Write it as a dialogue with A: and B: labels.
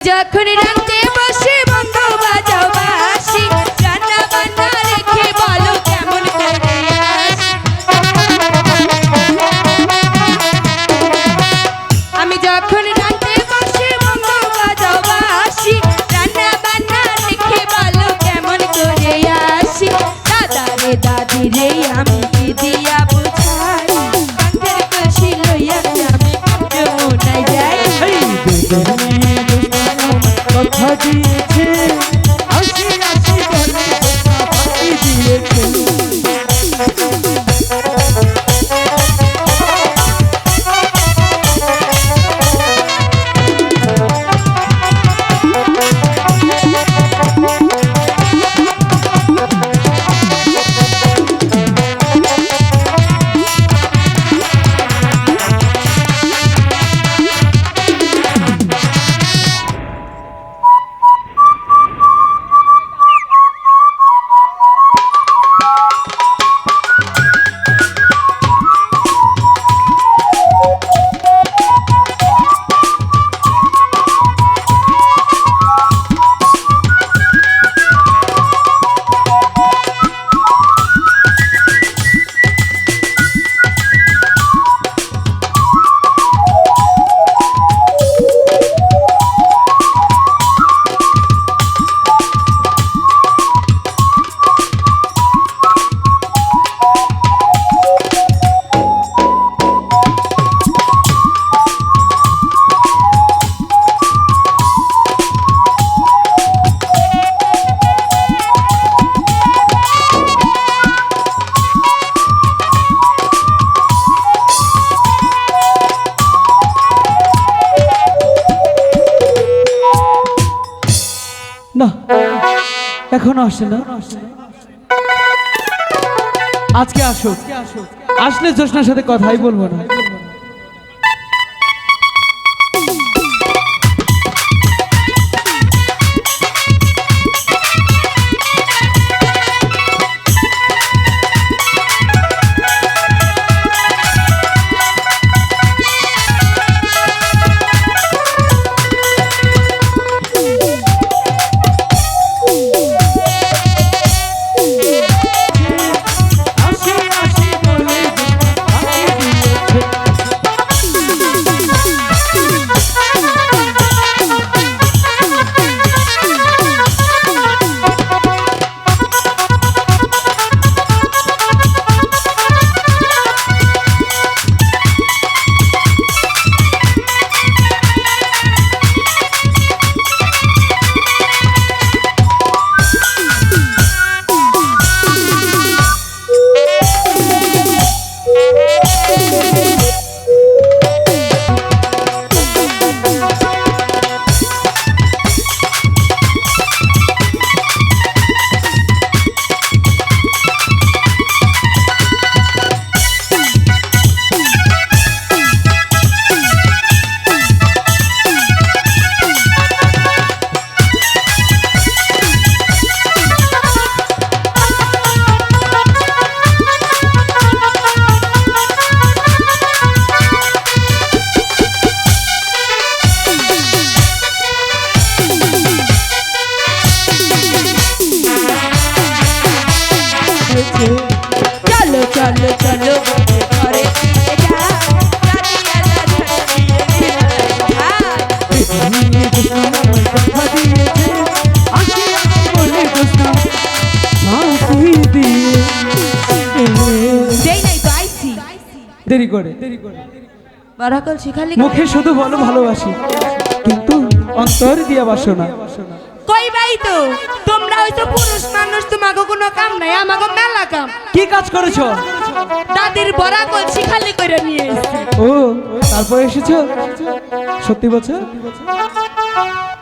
A: যখন রাতে
B: কথা এখনও আসে না। আজকে আসো আসলে জোসনার সাথে কথাই বলব না। দেরি করে দেরি করে।
A: বারাকল শিখালি
B: মুখে শুধু বলো ভালোবাসি কিন্তু অন্তর দিয়া বাসো না
A: কই ভাই তো? তোমরা হয়তো পুরুষ মানুষ তোমাকে কোনো কাম নাই আমাকে মেলা কাম।
B: কি কাজ করেছ?
A: দাদির বরা করছি খালি করে নিয়ে এসেছি।
B: ও তারপর এসেছ? সত্যি বলছো?